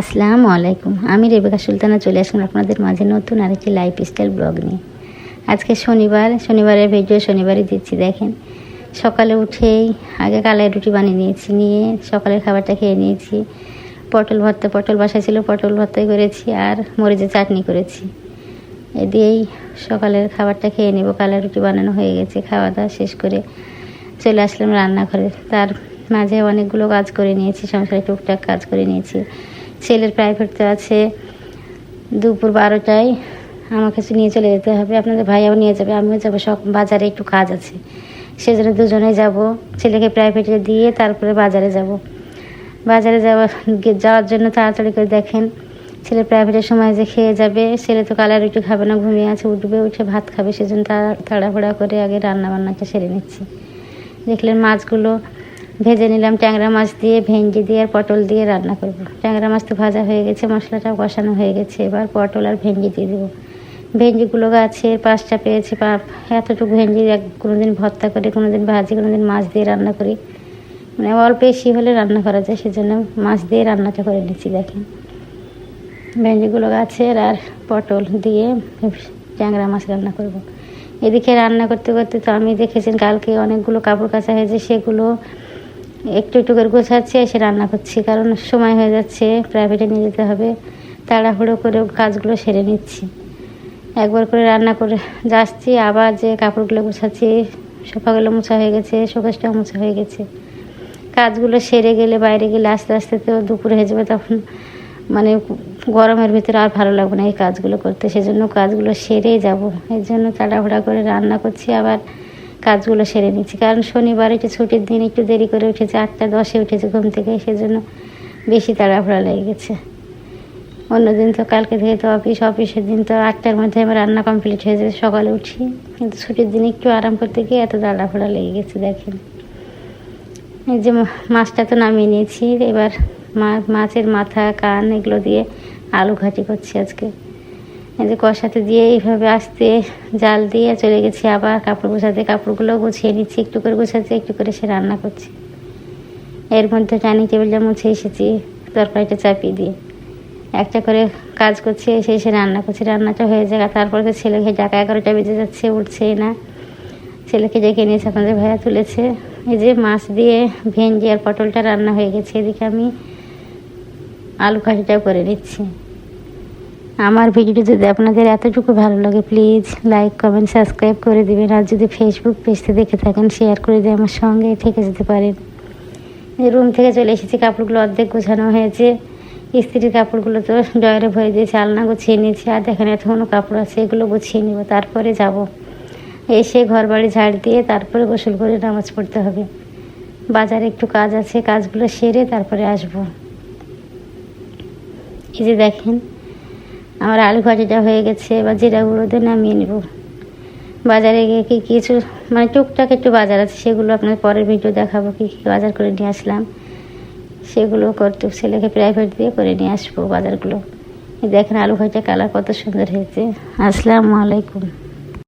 আসসালামু আলাইকুম। আমি রেবেকা সুলতানা, চলে আসলাম আপনাদের মাঝে নতুন আরেকটি লাইফ স্টাইল ব্লগ নিয়ে। আজকে শনিবার, শনিবারের ভিডিও শনিবারই দিচ্ছি, দেখেন। সকালে উঠেই আগে কালাই রুটি বানিয়ে নিয়েছি, নিয়ে সকালের খাবারটা খেয়ে নিয়েছি। পটল ভর্তা, পটল বাসায় ছিল, পটল ভর্তাই করেছি আর মরিচের চাটনি করেছি। এ দিয়েই সকালের খাবারটা খেয়ে নেব, কালাই রুটি বানানো হয়ে গেছে, খাওয়া দাওয়া শেষ করে চলে আসলাম রান্নাঘরে। তার মাঝে অনেকগুলো কাজ করে নিয়েছি, সংসারে টুকটাক কাজ করে নিয়েছি। ছেলের প্রাইভেট আছে। দুপুর বারোটায় আমার কাছে নিয়ে চলে যেতে হবে। আপনাদের ভাইয়াও নিয়ে যাবে, আমিও যাব। সব বাজারে একটু কাজ আছে। সেজন্য দুজনে যাব। ছেলেকে প্রাইভেটে দিয়ে তারপরে বাজারে যাব। বাজারে যাওয়া যাওয়ার জন্য তাড়াতাড়ি করে দেখেন। ছেলে প্রাইভেটের সময় যে খেয়ে যাবে। ছেলে তো কালার রুটি খাবে না, ঘুমিয়ে আছে, উঠবে, উঠে ভাত খাবে। সেজন্য তাড়া- তাড়াহুড়া করে আগে রান্না বান্নাটা সেরে নিচ্ছি। দেখলেন মাছগুলো ভেজে নিলাম ট্যাংরা মাছ দিয়ে ভেন্ডি দিয়ে আর পটল দিয়ে রান্না করব। ট্যাংরা মাছ তো ভাজা হয়ে গেছে, মশলাটাও কষানো হয়ে গেছে। এবার পটল আর ভেন্ডি দিয়ে দেবো। ভেন্ডিগুলো গাছের পাঁচটা পেয়েছে, পা- এতটুকু ভেন্ডি কোনোদিন ভর্তা করি, কোনোদিন ভাজি, কোনোদিন মাছ দিয়ে রান্না করি। মানে অল্প বেশি হলে রান্না করা যায়, সেজন্য মাছ দিয়ে রান্নাটা করে নিচ্ছি, দেখেন। ভেন্ডিগুলো গাছের আর পটল দিয়ে ট্যাংরা মাছ রান্না করব। এদিকে রান্না করতে করতে তো আমি দেখেছেন, কালকে অনেকগুলো কাপড় কাচা হয়েছে, সেগুলো একটু একটু করে গোছাচ্ছি, এসে রান্না করছি, কারণ সময় হয়ে যাচ্ছে প্রাইভেটে নিয়ে যেতে হবে। তাড়াহুড়ো করে কাজগুলো সেরে নিচ্ছি। একবার করে রান্না করে যাচ্ছি আবার যে কাপড়গুলো গোছাচ্ছি, সোফাগুলো মোছা হয়ে গেছে, শোকেসটাও মোছা হয়ে গেছে। কাজগুলো সেরে গেলে, বাইরে গেলে আস্তে আস্তে তো দুপুর হয়ে যাবে, তখন মানে গরমের ভিতরে আর ভালো লাগবে না এই কাজগুলো করতে। সেজন্য কাজগুলো সেরেই যাব। এর জন্য তাড়াহুড়া করে রান্না করছি, আবার কাজগুলো সেরে নিচ্ছি কারণ শনিবার একটু ছুটির দিন, একটু দেরি করে উঠেছে, আটটা, দশে উঠেছে ঘুম থেকে, সেজন্য বেশি তাড়াহুড়া লেগে গেছে। অন্যদিন তো কালকে থেকে তো অফিস, অফিসের দিন তো আটটার মধ্যে আমার রান্না কমপ্লিট হয়ে যায় সকালে উঠি। কিন্তু ছুটির দিন একটু আরাম করতে গিয়ে এত তাড়াহুড়া লেগে গেছে, দেখেন। এই যে মাছটা তো নামিয়ে নিয়েছি, এবার মাছের মাথা, কান, এগুলো দিয়ে আলু ঘাটি করছি আজকে। এই যে কষাতে দিয়ে এইভাবে আস্তে জাল দিয়ে চলে গেছি আবার কাপড় গোছাতে। কাপড়গুলো গুছিয়ে নিচ্ছি, একটু করে গোছাচ্ছি, একটু করে সে রান্না করছি। এর মধ্যে ডাইনিং টেবিলটা মুছে এসেছি, তরকারিটা চাপিয়ে দিয়ে। একটা করে কাজ করছি, এসে এসে রান্না করছি। রান্নাটা হয়ে যায় তারপরে তো ছেলেকে ডাকা এগারোটা বেজে যাচ্ছে, উঠছেই না। ছেলেকে ডেকে নিয়েছে আপনাদের ভাইয়া তুলেছে। এই যে মাছ দিয়ে ভেন্ডি আর পটলটা রান্না হয়ে গেছে, এদিকে আমি আলু কাঠিটাও করে নিচ্ছি। আমার ভিডিও যদি আপনাদের এতটুকু ভালো লাগে প্লিজ লাইক কমেন্ট সাবস্ক্রাইব করে দেবেন। আর যদি ফেসবুক পেজতে দেখে থাকেন শেয়ার করে দিয়ে আমার সঙ্গে থেকে যেতে পারেন। রুম থেকে চলে এসেছি, কাপড়গুলো অর্ধেক গোছানো হয়েছে। স্ত্রীর কাপড়গুলো তো ডয়ারে ভরে দিয়েছে আলনা গুছিয়ে নিয়েছি, আর দেখেন এতক্ষণও কাপড় আছে, এগুলো গুছিয়ে নিব, তারপরে যাব। এসে ঘর বাড়ি ঝাড় দিয়ে তারপরে গোসল করে নামাজ পড়তে হবে। বাজারে একটু কাজ আছে, কাজগুলো সেরে তারপরে আসব। এই যে দেখেন আমার আলু ভাজিটা হয়ে গেছে, এবার জিরা দিয়ে নামিয়ে নেব। বাজারে গিয়ে কি কিছু মানে টুকটাক একটু বাজার আছে, সেগুলো আপনার পরের ভিডিও দেখাবো, কি কী বাজার করে নিয়ে আসলাম। সেগুলো করতে, ছেলেকে প্রাইভেট দিয়ে করে নিয়ে আসব বাজারগুলো। দেখেন আলু ভাজা কালার কত সুন্দর হয়েছে। আসসালামু আলাইকুম।